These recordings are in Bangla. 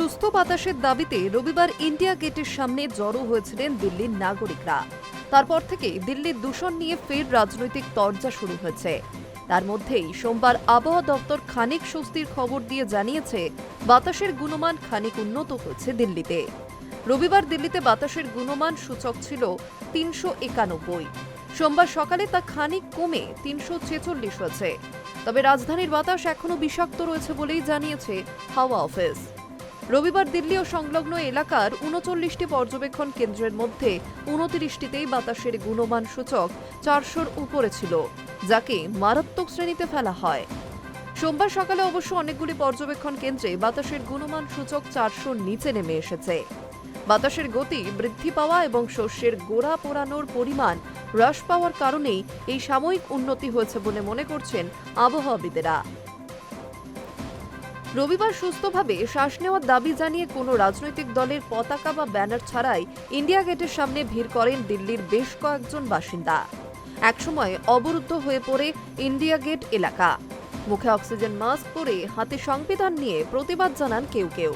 সুস্থ বাতাসের দাবিতে রবিবার ইন্ডিয়া গেটের সামনে জড়ো হয়েছিলেন দিল্লির নাগরিকরা। তারপর থেকে দিল্লির দূষণ নিয়ে ফের রাজনৈতিক তরজা শুরু হয়েছে। তার মধ্যেই সোমবার আবহাওয়া দপ্তর খানিক স্বস্তির খবর দিয়ে জানিয়েছে, বাতাসের গুণমান খানিক উন্নত হয়েছে দিল্লিতে। রবিবার দিল্লিতে বাতাসের গুণমান সূচক ছিল তিনশো একানব্বই। সোমবার সকালে তা খানিক কমে তিনশো ছেচল্লিশ হয়েছে। তবে রাজধানীর বাতাস এখনও বিষাক্ত রয়েছে বলেই জানিয়েছে হাওয়া অফিস। রবিবার দিল্লি ও সংলগ্ন এলাকার উনচল্লিশটি পর্যবেক্ষণ কেন্দ্রের মধ্যে উনত্রিশটিতেই বাতাসের গুণমান সূচক চারশোর উপরে ছিল, যাকে মারাত্মক শ্রেণীতে ফেলা হয়। সোমবার সকালে অবশ্য অনেকগুলি পর্যবেক্ষণ কেন্দ্রে বাতাসের গুণমান সূচক চারশোর নিচে নেমে এসেছে। বাতাসের গতি বৃদ্ধি পাওয়া এবং শস্যের গোড়া পোড়ানোর পরিমাণ হ্রাস পাওয়ার কারণেই এই সাময়িক উন্নতি হয়েছে বলে মনে করছেন আবহাওয়াবিদেরা। রবিবার সুস্থভাবে শ্বাস নেওয়ার দাবি জানিয়ে কোনো রাজনৈতিক দলের পতাকা বা ব্যানার ছাড়াই ইন্ডিয়া গেটের সামনে ভিড় করেন দিল্লির বেশ কয়েকজন বাসিন্দা। একসময় অবরুদ্ধ হয়ে পড়ে ইন্ডিয়া গেট এলাকা। মুখে অক্সিজেন মাস্ক পরে হাতে সংবিধান নিয়ে প্রতিবাদ জানান কেউ কেউ।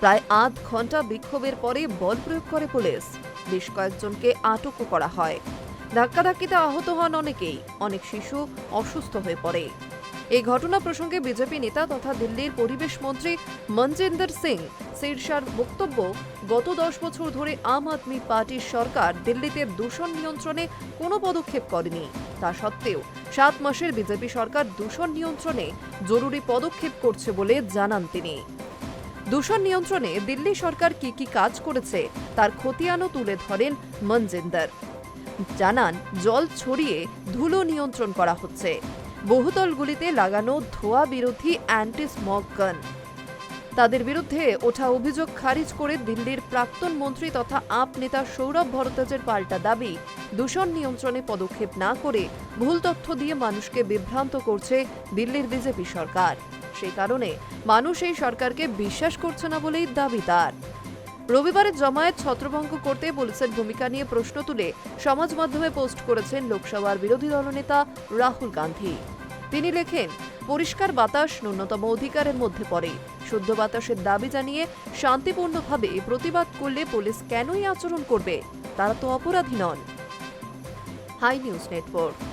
প্রায় আধ ঘণ্টা বিক্ষোভের পরে বল প্রয়োগ করে পুলিশ। বেশ কয়েকজনকে আটকও করা হয়। ধাক্কাধাক্কিতে আহত হন অনেকেই। অনেক শিশু অসুস্থ হয়ে পড়ে। এই ঘটনা প্রসঙ্গে বিজেপি নেতা তথা দিল্লির পরিবেশ মন্ত্রী মনজিন্দর সিং সিরসার বক্তব্য, গত দশ বছর ধরে আম আদমি পার্টির সরকার দিল্লিতে দূষণ নিয়ন্ত্রণে কোনো পদক্ষেপ করেনি। তা সত্ত্বেও সাত মাসের বিজেপি সরকার দূষণ নিয়ন্ত্রণে জরুরি পদক্ষেপ করছে বলে জানান তিনি। দূষণ নিয়ন্ত্রণে দিল্লি সরকার কি কি কাজ করেছে তার খতিয়ানও তুলে ধরেন মনজিন্দর। জানান, জল ছড়িয়ে ধুলো নিয়ন্ত্রণ করা হচ্ছে। বহুতলগুলিতে লাগানো ধোয়া বিরোধী অ্যান্টি স্মগ গান তাদের বিরুদ্ধে ওঠা অভিযোগ খারিজ করে দিল্লির প্রাক্তন মন্ত্রী তথা আপ নেতা সৌরভ ভরদ্বাজের পাল্টা দাবি। দূষণ নিয়ন্ত্রণে পদক্ষেপ না করে ভুল তথ্য দিয়ে মানুষকে বিভ্রান্ত করছে দিল্লির বিজেপি সরকার। সেই কারণে মানুষ এই সরকারকে বিশ্বাস করছে না বলেই দাবি তার। রবিবারের জমায়েত ছত্রভঙ্গ করতে পুলিশের ভূমিকা নিয়ে প্রশ্ন তুলে সমাজ মাধ্যমে পোস্ট করেছেন লোকসভার বিরোধী দলনেতা রাহুল গান্ধী। তিনি লেখেন, পরিষ্কার বাতাস ন্যূনতম অধিকারের মধ্যে পড়ে। শুদ্ধ বাতাসের দাবি জানিয়ে শান্তিপূর্ণভাবে প্রতিবাদ করলে পুলিশ কেনই আচরণ করবে? তারা তো অপরাধী নন। High news network.